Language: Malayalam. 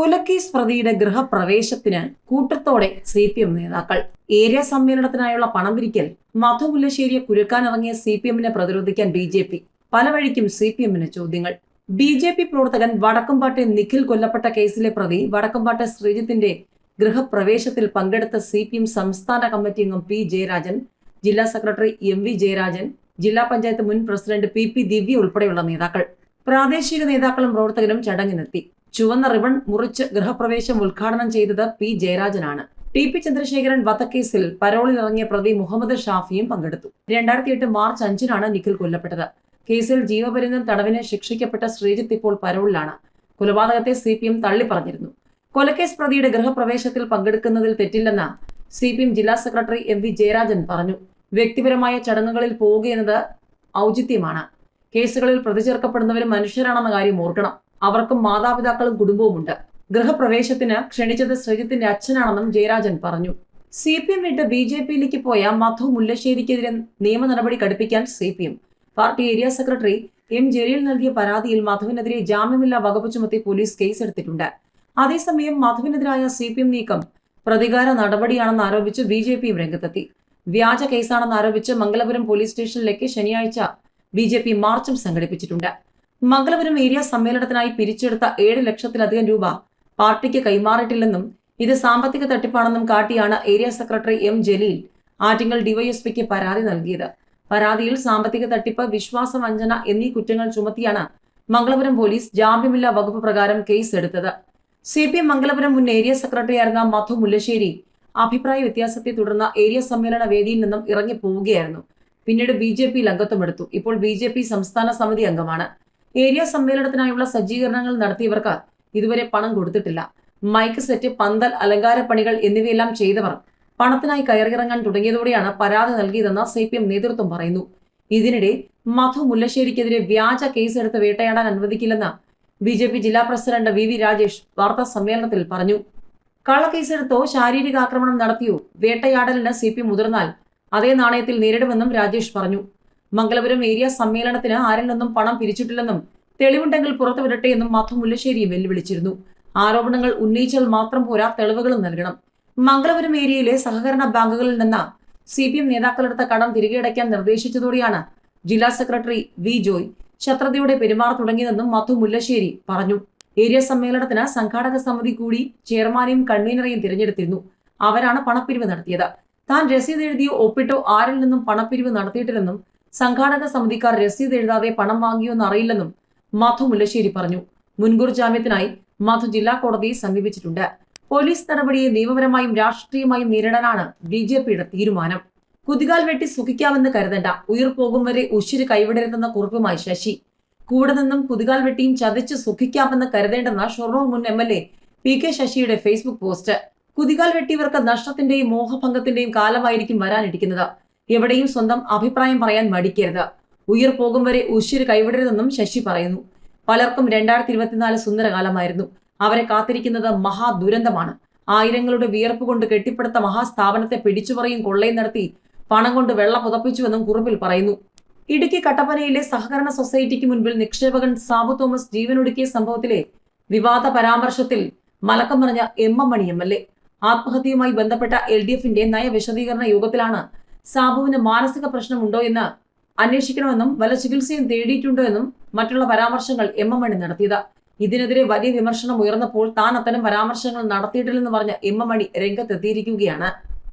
കൊലക്കേസ് പ്രതിയുടെ ഗൃഹപ്രവേശത്തിന് കൂട്ടത്തോടെ സി പി എം നേതാക്കൾ. ഏരിയ സമ്മേളനത്തിനായുള്ള പണം പിരിക്കൽ മധു മുല്ലശ്ശേരിയെ കുരുക്കാനിറങ്ങിയ സി പി എമ്മിനെ പ്രതിരോധിക്കാൻ ബി ജെ പി. പല വഴിക്കും സി പി എമ്മിന് ചോദ്യങ്ങൾ. ബി ജെ പി പ്രവർത്തകൻ വടക്കമ്പാട്ടെ നിഖിൽ കൊല്ലപ്പെട്ട കേസിലെ പ്രതി വടക്കമ്പാട്ടെ ശ്രീജിത്തിന്റെ ഗൃഹപ്രവേശത്തിൽ പങ്കെടുത്ത സി പി എം സംസ്ഥാന കമ്മിറ്റി അംഗം പി ജയരാജൻ ജില്ലാ സെക്രട്ടറി എം വി ജയരാജൻ ജില്ലാ പഞ്ചായത്ത് മുൻ പ്രസിഡന്റ് പി പി ദിവ്യ ഉൾപ്പെടെയുള്ള നേതാക്കൾ. പ്രാദേശിക നേതാക്കളും പ്രവർത്തകരും ചടങ്ങിനെത്തി. ചുവന്ന റിബൺ മുറിച്ച് ഗൃഹപ്രവേശം ഉദ്ഘാടനം ചെയ്തത് പി ജയരാജനാണ്. ടി പി ചന്ദ്രശേഖരൻ വധക്കേസിൽ പരോളിൽ ഇറങ്ങിയ പ്രതി മുഹമ്മദ് ഷാഫിയും പങ്കെടുത്തു. രണ്ടായിരത്തി എട്ട് മാർച്ച് അഞ്ചിനാണ് നിഖിൽ കൊല്ലപ്പെട്ടത്. കേസിൽ ജീവപര്യന്തം തടവിന് ശിക്ഷിക്കപ്പെട്ട ശ്രീജിത്ത് ഇപ്പോൾ പരോളിലാണ്. കൊലപാതകത്തെ സി പി എം തള്ളിപ്പറഞ്ഞിരുന്നു. കൊലക്കേസ് പ്രതിയുടെ ഗൃഹപ്രവേശത്തിൽ പങ്കെടുക്കുന്നതിൽ തെറ്റില്ലെന്ന് സി പി എം ജില്ലാ സെക്രട്ടറി എം വി ജയരാജൻ പറഞ്ഞു. വ്യക്തിപരമായ ചടങ്ങുകളിൽ പോവുകയെന്നത് ഔചിത്യമാണ്. കേസുകളിൽ പ്രതിചേർക്കപ്പെടുന്നവരും മനുഷ്യരാണെന്ന കാര്യം ഓർക്കണം. അവർക്കും മാതാപിതാക്കളും കുടുംബവുമുണ്ട്. ഗൃഹപ്രവേശത്തിന് ക്ഷണിച്ചത് ശ്രീജിത്തിന്റെ അച്ഛനാണെന്നും ജയരാജൻ പറഞ്ഞു. സി പി എം വിട്ട് ബി ജെ പിയിലേക്ക് പോയ മധു മുല്ലശ്ശേരിക്കെതിരെ നിയമ നടപടി കടുപ്പിക്കാൻ C P M party area secretary M Jaleel നൽകിയ പരാതിയിൽ മധുവിനെതിരെ ജാമ്യമില്ലാ വകുപ്പ് ചുമത്തി പോലീസ് കേസെടുത്തിട്ടുണ്ട്. അതേസമയം മധുവിനെതിരായ സി പി എം നീക്കം പ്രതികാര നടപടിയാണെന്ന് ആരോപിച്ച് ബി ജെ പിയും രംഗത്തെത്തി. വ്യാജ കേസാണെന്ന് ആരോപിച്ച് മംഗലപുരം പോലീസ് സ്റ്റേഷനിലേക്ക് ശനിയാഴ്ച ബി ജെ പി മാർച്ചും സംഘടിപ്പിച്ചിട്ടുണ്ട്. മംഗലപുരം ഏരിയ സമ്മേളനത്തിനായി പിരിച്ചെടുത്ത ഏഴ് ലക്ഷത്തിലധികം രൂപ പാർട്ടിക്ക് കൈമാറിയിട്ടില്ലെന്നും ഇത് സാമ്പത്തിക തട്ടിപ്പാണെന്നും കാട്ടിയാണ് area secretary M Jaleel Attingal ഡിവൈഎസ്പിക്ക് പരാതി നൽകിയത്. പരാതിയിൽ സാമ്പത്തിക തട്ടിപ്പ് വിശ്വാസവഞ്ചന എന്നീ കുറ്റങ്ങൾ ചുമത്തിയാണ് മംഗളപുരം പോലീസ് ജാമ്യമില്ലാ വകുപ്പ് പ്രകാരം കേസ് എടുത്തത് സി പി എം മംഗലപുരം മുൻ ഏരിയ സെക്രട്ടറിയായിരുന്ന മധു മുല്ലശ്ശേരി അഭിപ്രായ വ്യത്യാസത്തെ തുടർന്ന് ഏരിയ സമ്മേളന വേദിയിൽ നിന്നും ഇറങ്ങി പോവുകയായിരുന്നു പിന്നീട് ബി ജെ പിയിൽ അംഗത്വമെടുത്തു ഇപ്പോൾ ബി ജെ പി സംസ്ഥാന സമിതി അംഗമാണ്. ഏരിയ സമ്മേളനത്തിനായുള്ള സജ്ജീകരണങ്ങൾ നടത്തിയവർക്ക് ഇതുവരെ പണം കൊടുത്തിട്ടില്ല. മൈക്ക് സെറ്റ് പന്തൽ അലങ്കാരപ്പണികൾ എന്നിവയെല്ലാം ചെയ്തവർ പണത്തിനായി കയറിയിറങ്ങാൻ തുടങ്ങിയതോടെയാണ് പരാതി നൽകിയതെന്ന് സി പി എം നേതൃത്വം പറയുന്നു. ഇതിനിടെ മധു മുല്ലശ്ശേരിക്കെതിരെ വ്യാജ കേസെടുത്ത് വേട്ടയാടാൻ അനുവദിക്കില്ലെന്ന് ബി ജെ പി ജില്ലാ പ്രസിഡന്റ് വി വി രാജേഷ് വാർത്താ സമ്മേളനത്തിൽ പറഞ്ഞു. കള്ളക്കേസെടുത്തോ ശാരീരിക ആക്രമണം നടത്തിയോ വേട്ടയാടലിന് സി പി മുതിർന്നാൽ അതേ നാണയത്തിൽ നേരിടുമെന്നും രാജേഷ് പറഞ്ഞു. മംഗലപുരം ഏരിയ സമ്മേളനത്തിന് ആരിൽ നിന്നും പണം പിരിച്ചിട്ടില്ലെന്നും തെളിവുണ്ടെങ്കിൽ പുറത്തുവിടട്ടെ എന്നും മധു മുല്ലശ്ശേരി വെല്ലുവിളിച്ചിരുന്നു. ആരോപണങ്ങൾ ഉന്നയിച്ചാൽ മാത്രം പോരാ തെളിവുകളും നൽകണം. മംഗലപുരം ഏരിയയിലെ സഹകരണ ബാങ്കുകളിൽ നിന്ന് സി പി എം നേതാക്കളെടുത്ത കടം തിരികെ അടയ്ക്കാൻ നിർദ്ദേശിച്ചതോടെയാണ് ജില്ലാ സെക്രട്ടറി വി ജോയ് ശത്രുതയുടെ പെരുമാറ തുടങ്ങിയതെന്നും മധു മുല്ലശ്ശേരി പറഞ്ഞു. ഏരിയ സമ്മേളനത്തിന് സംഘാടക സമിതി കൂടി ചെയർമാനെയും കൺവീനറെയും തിരഞ്ഞെടുത്തിരുന്നു. അവരാണ് പണപ്പിരിവ് നടത്തിയത്. താൻ രസീത് എഴുതിയോ ഒപ്പിട്ടോ ആരിൽ നിന്നും പണപ്പിരിവ് നടത്തിയിട്ടില്ലെന്നും സംഘാടക സമിതിക്കാർ രസീത് എഴുതാതെ പണം വാങ്ങിയോ എന്നറിയില്ലെന്നും മധു മുല്ലശ്ശേരി പറഞ്ഞു. മുൻകൂർ ജാമ്യത്തിനായി മധു ജില്ലാ കോടതിയെ സമീപിച്ചിട്ടുണ്ട്. പോലീസ് നടപടിയെ നിയമപരമായും രാഷ്ട്രീയമായും നേരിടാനാണ് ബി ജെ പിയുടെ തീരുമാനം. കുതികാൽ വെട്ടി സുഖിക്കാമെന്ന് കരുതണ്ട. ഉയർ പോകും വരെ ഉശിര് കൈവിടരുതെന്ന കുറിപ്പുമായി ശശി. കൂടെ നിന്നും കുതികാൽ വെട്ടിയും ചതച്ച് സുഖിക്കാമെന്ന് കരുതേണ്ടെന്ന ഷൊർണൂർ മുൻ M L A P K ശശിയുടെ ഫേസ്ബുക്ക് പോസ്റ്റ്. കുതികാൽ വെട്ടിയവർക്ക് നഷ്ടത്തിന്റെയും മോഹഭംഗത്തിന്റെയും കാലമായിരിക്കും വരാനിരിക്കുന്നത്. എവിടെയും സ്വന്തം അഭിപ്രായം പറയാൻ മടിക്കരുത്. ഉയർ പോകും വരെ ഉശിര് കൈവിടരുതെന്നും ശശി പറയുന്നു. പലർക്കും രണ്ടായിരത്തി ഇരുപത്തിനാല് സുന്ദരകാലമായിരുന്നു. അവരെ കാത്തിരിക്കുന്നത് മഹാദുരന്തമാണ്. ആയിരങ്ങളുടെ വിയർപ്പ് കൊണ്ട് കെട്ടിപ്പടുത്ത മഹാസ്ഥാപനത്തെ പിടിച്ചുപറിയും കൊള്ളയും നടത്തി പണം കൊണ്ട് വെള്ള പുതപ്പിച്ചുവെന്നും കുറിപ്പിൽ പറയുന്നു. ഇടുക്കി കട്ടപ്പനയിലെ സഹകരണ സൊസൈറ്റിക്ക് മുൻപിൽ നിക്ഷേപകൻ സാബു തോമസ് ജീവനൊടുക്കിയ സംഭവത്തിലെ വിവാദ പരാമർശത്തിൽ മലക്കം പറഞ്ഞ M M Mani M L A. ആത്മഹത്യയുമായി ബന്ധപ്പെട്ട എൽ ഡി എഫിന്റെ നയവിശദീകരണ യോഗത്തിലാണ് സാബുവിന് മാനസിക പ്രശ്നമുണ്ടോ എന്ന് അന്വേഷിക്കണമെന്നും വല്ല ചികിത്സയും തേടിയിട്ടുണ്ടോ എന്നും മറ്റുള്ള പരാമർശങ്ങൾ എം എം മണി നടത്തിയത്. ഇതിനെതിരെ വലിയ വിമർശനം ഉയർന്നപ്പോൾ താൻ അത്തരം പരാമർശങ്ങൾ നടത്തിയിട്ടില്ലെന്ന് പറഞ്ഞ എം എം മണി രംഗത്തെത്തിയിരിക്കുകയാണ്.